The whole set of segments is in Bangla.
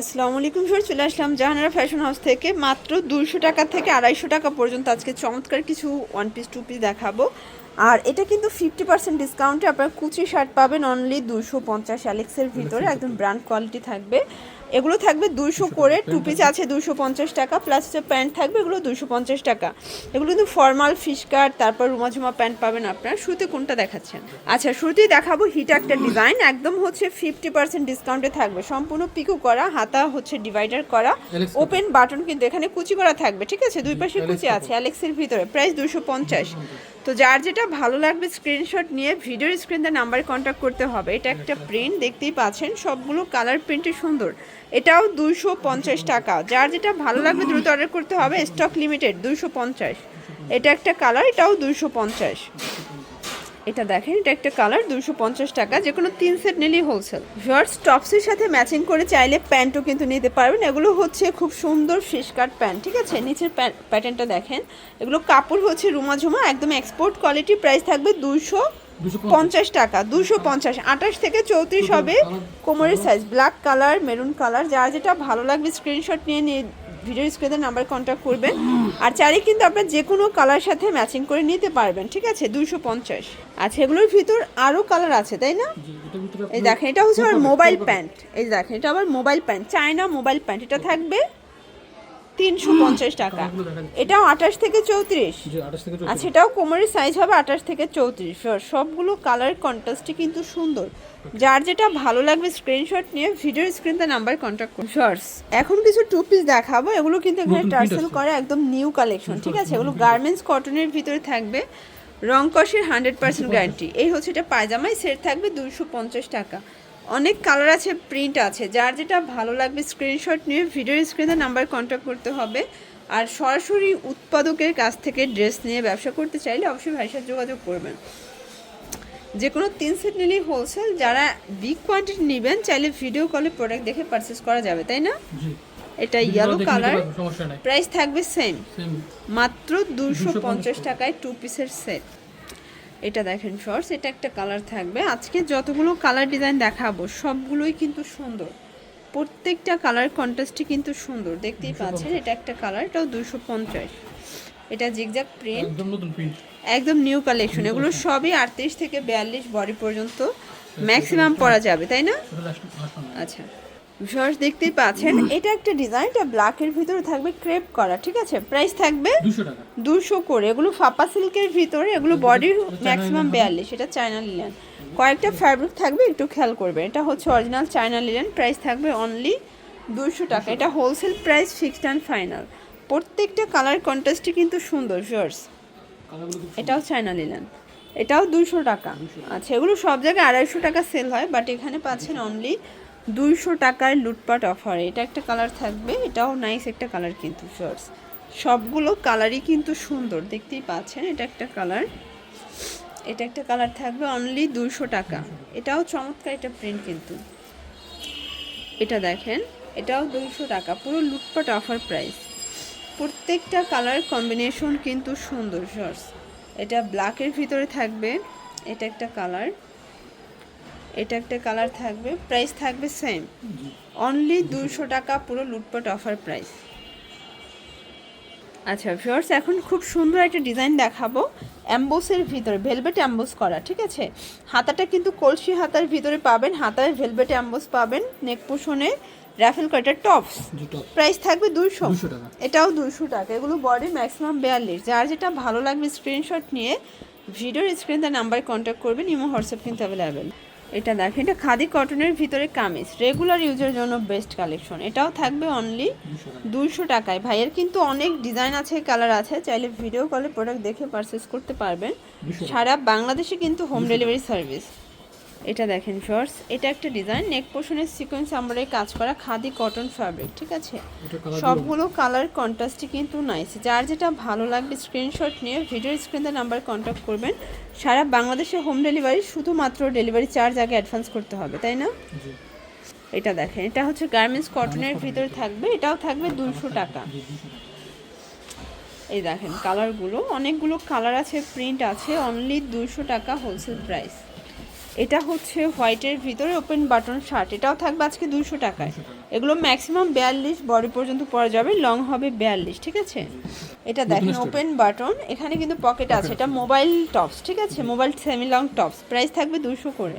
আসসালামু আলাইকুম স্যার চলে আসলাম জাহানারা ফ্যাশন হাউস থেকে। মাত্র দুশো টাকা থেকে আড়াইশো টাকা পর্যন্ত আজকে চমৎকার কিছু ওয়ান পিস টু পিস দেখাবো। আর এটা কিন্তু ফিফটি পার্সেন্ট ডিসকাউন্টে আপনার কুচি শার্ট পাবেন অনলি দুশো পঞ্চাশ অ্যালেক্সের ভিতরে। একদম ব্র্যান্ড কোয়ালিটি থাকবে। এগুলো থাকবে দুশো করে টু পিস আছে দুশো পঞ্চাশ টাকা প্লাস যে প্যান্ট থাকবে এগুলো দুশো পঞ্চাশ টাকা। এগুলো কিন্তু ফর্মাল ফিশ কাট তারপর রুমাঝুমা প্যান্ট পাবেন আপনার। শুরুতে কোনটা দেখাচ্ছেন? আচ্ছা শুরুতেই দেখাবো হিট একটা ডিজাইন একদম হচ্ছে ফিফটি পার্সেন্ট ডিসকাউন্টে থাকবে। সম্পূর্ণ পিকো করা হাতা হচ্ছে ডিভাইডার করা। ওপেন বাটন কিন্তু এখানে কুচি করা থাকবে ঠিক আছে? দুই পাশে কুচি আছে অ্যালেক্সের ভিতরে প্রাইস দুশো পঞ্চাশ। তো যার যেটা ভালো লাগবে স্ক্রিনশট নিয়ে ভিডিওর স্ক্রিনতে নাম্বারে কন্ট্যাক্ট করতে হবে। এটা একটা প্রিন্ট দেখতেই পাচ্ছেন, সবগুলো কালার প্রিন্টই সুন্দর। এটাও দুইশো পঞ্চাশ টাকা। যার যেটা ভালো লাগবে দ্রুত অর্ডার করতে হবে স্টক লিমিটেড দুইশো পঞ্চাশ। এটা একটা কালার এটাও দুইশো পঞ্চাশ। এটা দেখেন এটা একটা কালার দুশো পঞ্চাশ টাকা যে কোনো তিন সেট নিলেই হোলসেল শর্টস টপসের সাথে ম্যাচিং করে চাইলে প্যান্টও কিন্তু নিতে পারবেন। এগুলো হচ্ছে খুব সুন্দর ফিশ কাট প্যান্ট ঠিক আছে? নিচের প্যাটার্নটা দেখেন। এগুলো কাপড় হচ্ছে রুমা ঝুমা একদম এক্সপোর্ট কোয়ালিটি প্রাইস থাকবে দুশো পঞ্চাশ টাকা দুশো পঞ্চাশ আঠাশ থেকে চৌত্রিশ হবে কোমরের size black colour maroon colour যার যেটা ভালো লাগবে স্ক্রিনশট নিয়ে নিয়ে ভিডিও স্ক্রিনের নাম্বার কন্ট্যাক্ট করবেন। আর চারি কিন্তু আপনার যে কোনো কালার সাথে ম্যাচিং করে নিতে পারবেন ঠিক আছে? দুশো পঞ্চাশ। আচ্ছা এগুলোর ভিতর আরও কালার আছে তাই না? এই দেখেন এটা হচ্ছে আমার মোবাইল প্যান্ট এই দেখেন এটা আবার mobile pant China mobile pant এটা থাকবে তিনশো পঞ্চাশ টাকা। এটাও আঠাশ থেকে চৌত্রিশ। আচ্ছা এটাও কোমরের সাইজ হবে আঠাশ থেকে চৌত্রিশ। সবগুলো কালার কন্ট্রাস্টই কিন্তু সুন্দর। যার যেটা ভালো লাগবে স্ক্রিনশট নিয়ে ভিডিওর স্ক্রিনতে নাম্বার কন্ট্যাক্ট করুন। শর্টস এখন কিছু টু পিস দেখাবো। এগুলো কিন্তু এখানে টার্সেল করে একদম নিউ কালেকশন ঠিক আছে? এগুলো গার্মেন্টস কটনের ভিতরে থাকবে। রং কষের হান্ড্রেড পার্সেন্ট গ্যারান্টি এই হচ্ছে এটা পায়জামাই সেট থাকবে দুশো পঞ্চাশ টাকা। অনেক কালার আছে প্রিন্ট আছে। যার যেটা ভালো লাগবে স্ক্রিনশট নিয়ে ভিডিওর স্ক্রিনে নাম্বার কন্ট্যাক্ট করতে হবে। আর সরাসরি উৎপাদকের কাছ থেকে ড্রেস নিয়ে ব্যবসা করতে চাইলে অবশ্যই ভাইয়ের সাথে যোগাযোগ করবেন। যে কোনো তিন সেট নিলেই হোলসেল যারা বিগ কোয়ান্টিটি নেবেন চাইলে ভিডিও কলে প্রোডাক্ট দেখে পারচেস করা যাবে তাই না? এটা ইয়েলো কালার প্রাইস থাকবে সেম সেম মাত্র দুশো পঞ্চাশ টাকায় টু পিসের সেট এটা দেখেন শর্টস এটা একটা কালার থাকবে। আজকে যতগুলো কালার ডিজাইন দেখাবো সবগুলোই কিন্তু সুন্দর। প্রত্যেকটা কালার কন্ট্রাস্টই কিন্তু সুন্দর দেখতেই পাচ্ছেন? এটা একটা কালার এটাও দুশো পঞ্চাশ। এটা জিগজ্যাগ প্রিন্ট একদম নতুন প্রিন্ট একদম নিউ কালেকশন এগুলো সবই আটত্রিশ থেকে বিয়াল্লিশ বডি পর্যন্ত ম্যাক্সিমাম পরা যাবে তাই না? আচ্ছা। ভিউয়ার্স দেখতেই পাচ্ছেন। এটা একটা ডিজাইন এটা ব্ল্যাকের ভিতরে থাকবে ক্রেপ করা ঠিক আছে? প্রাইস থাকবে 200 টাকা। দুশো করে। এগুলো ফাপা সিল্কের ভিতরে এগুলো বডির ম্যাক্সিমাম বিয়াল্লিশ এটা চায়না লিলেন কয়েকটা ফ্যাব্রিক থাকবে একটু খেয়াল করবেন। এটা হচ্ছে অরিজিনাল চায়না লিলেন প্রাইস থাকবে অনলি দুশো টাকা। এটা wholesale price fixed and final প্রত্যেকটা কালার কন্ট্রাস্টই কিন্তু সুন্দর ভিউয়ার্স এটাও চায়না লিলেন এটাও দুশো টাকা। আচ্ছা এগুলো সব জায়গায় আড়াইশো টাকা সেল হয় বাট এখানে পাচ্ছেন অনলি দুইশো টাকায় লুটপাট অফার এটা একটা কালার থাকবে, এটাও নাইস একটা কালার কিন্তু শর্টস সবগুলো কালারই কিন্তু সুন্দর, দেখতেই পাচ্ছেন, এটা একটা কালার এটা একটা কালার থাকবে অনলি দুইশো টাকা। এটাও চমৎকার এটা প্রিন্ট কিন্তু। এটা দেখেন, এটাও দুইশো টাকা, পুরো লুটপাট অফার প্রাইস প্রত্যেকটা কালার কম্বিনেশন কিন্তু সুন্দর শর্টস এটা ব্ল্যাকের ভিতরে থাকবে, এটা একটা কালার এটা একটা কালার থাকবে প্রাইস থাকবে সেম অনলি দুশো টাকা পুরো লুটপাট অফার প্রাইস আচ্ছা ভিউয়ার্স এখন খুব সুন্দর একটা ডিজাইন দেখাবো। অ্যাম্বোসের ভিতরে ভেলভেট অ্যাম্বোস করা ঠিক আছে? হাতাটা কিন্তু কলসি হাতার ভিতরে পাবেন হাতায় ভেলভেট অ্যাম্বোস পাবেন নেক পোষণে র্যাফেল কাটার টপস প্রাইস থাকবে দুশো 200 টাকা। এটাও দুশো টাকা এগুলো বডি ম্যাক্সিমাম বিয়াল্লিশ। যার যেটা ভালো লাগবে স্ক্রিনশট নিয়ে ভিডিওর স্ক্রিন স্ক্রিনে নাম্বারে কন্ট্যাক্ট করবেন ইমো হোয়াটসঅ্যাপ কিন্তু অ্যাভেলেবেল এটা দেখেন এটা খাদি কটনের ভিতরে কামিজ। রেগুলার ইউজের জন্য বেস্ট কালেকশন এটাও থাকবে অনলি 200 টাকা দুশো টাকায়। ভাইয়ের কিন্তু অনেক ডিজাইন আছে কালার আছে। চাইলে ভিডিও কলে প্রোডাক্ট দেখে পারচেস করতে পারবেন। সারা বাংলাদেশে কিন্তু হোম ডেলিভারি সার্ভিস এটা দেখেন শর্টস এটা একটা ডিজাইন নেক পোর্শনের সিকোয়েন্স আমরা কাজ করা খাদি কটন ফ্যাব্রিক ঠিক আছে? সবগুলো কালার কন্ট্রাস্টই কিন্তু নাইস যার যেটা ভালো লাগবে স্ক্রিনশট নিয়ে ভিডিও স্ক্রিনে নাম্বার কন্ট্যাক্ট করবেন। সারা বাংলাদেশে হোম ডেলিভারি শুধুমাত্র ডেলিভারি চার্জ আগে অ্যাডভান্স করতে হবে তাই না? এটা দেখেন এটা হচ্ছে গার্মেন্টস কটনের ভিতরে থাকবে এটাও থাকবে দুশো টাকা। জি 200 টাকা। এই দেখেন কালারগুলো অনেকগুলো কালার আছে প্রিন্ট আছে অনলি দুশো টাকা হোলসেল প্রাইস এটা হচ্ছে হোয়াইটের ভিতরে ওপেন বাটন শার্ট। এটাও থাকবে আজকে দুশো টাকায়। এগুলো ম্যাক্সিমাম বিয়াল্লিশ বডি পর্যন্ত পরা যাবে লং হবে বিয়াল্লিশ ঠিক আছে? এটা দেখেন ওপেন বাটন এখানে কিন্তু পকেট আছে। এটা মোবাইল টপস ঠিক আছে? Mobile semi long tops. Price থাকবে দুশো করে।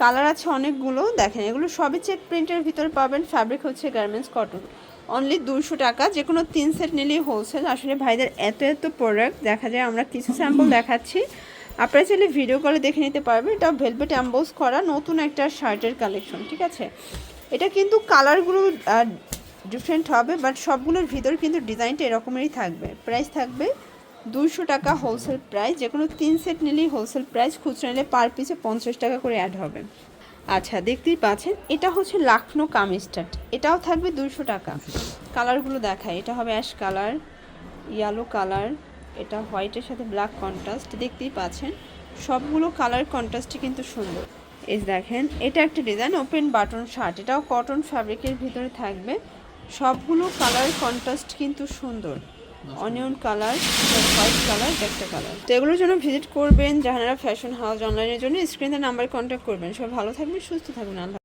কালার আছে অনেকগুলো। দেখেন এগুলো সবই চেক প্রিন্টের ভিতরে পাবেন। ফ্যাব্রিক হচ্ছে গার্মেন্টস কটন। অনলি দুশো টাকা। যে কোনো তিন সেট নিলেই হোলসেল। আসলে ভাইদের এত এত প্রোডাক্ট। দেখা যায় আমরা কিছু স্যাম্পল দেখাচ্ছি। আপনারা চাইলে ভিডিও কলে দেখে নিতে পারবেন, এটা ভেলভেট অ্যাম্বোস করা নতুন একটা শার্টের কালেকশন ঠিক আছে? এটা কিন্তু কালারগুলো ডিফারেন্ট হবে বাট সবগুলোর ভিতর কিন্তু ডিজাইনটা এরকমেরই থাকবে। প্রাইস থাকবে দুইশো টাকা হোলসেল প্রাইস যে কোনো তিন সেট নিলেই হোলসেল প্রাইস খুচরা নিলে পার পিসে পঞ্চাশ টাকা করে অ্যাড হবে। আচ্ছা দেখতেই পাচ্ছেন, এটা হচ্ছে লাখনো কামিস্টার্ট এটাও থাকবে দুইশো টাকা। কালারগুলো দেখায় এটা হবে অ্যাশ কালার ইয়েলো কালার এটা হোয়াইটের সাথে ব্ল্যাক কন্ট্রাস্ট, দেখতেই পাচ্ছেন। সবগুলো কালার কন্ট্রাস্টই কিন্তু সুন্দর। এই দেখেন, এটা একটা ডিজাইন, ওপেন বাটন শার্ট। এটাও কটন ফ্যাব্রিকের ভিতরে থাকবে। সবগুলো কালার কন্ট্রাস্ট কিন্তু সুন্দর। অনিয়ন কালার হোয়াইট কালার একটা কালার তো এগুলোর জন্য ভিজিট করবেন জাহানারা ফ্যাশন হাউস অনলাইনের জন্য। স্ক্রিনের নাম্বারে কন্ট্যাক্ট করবেন। সব ভালো থাকবেন, সুস্থ থাকবেন। আল্লাহ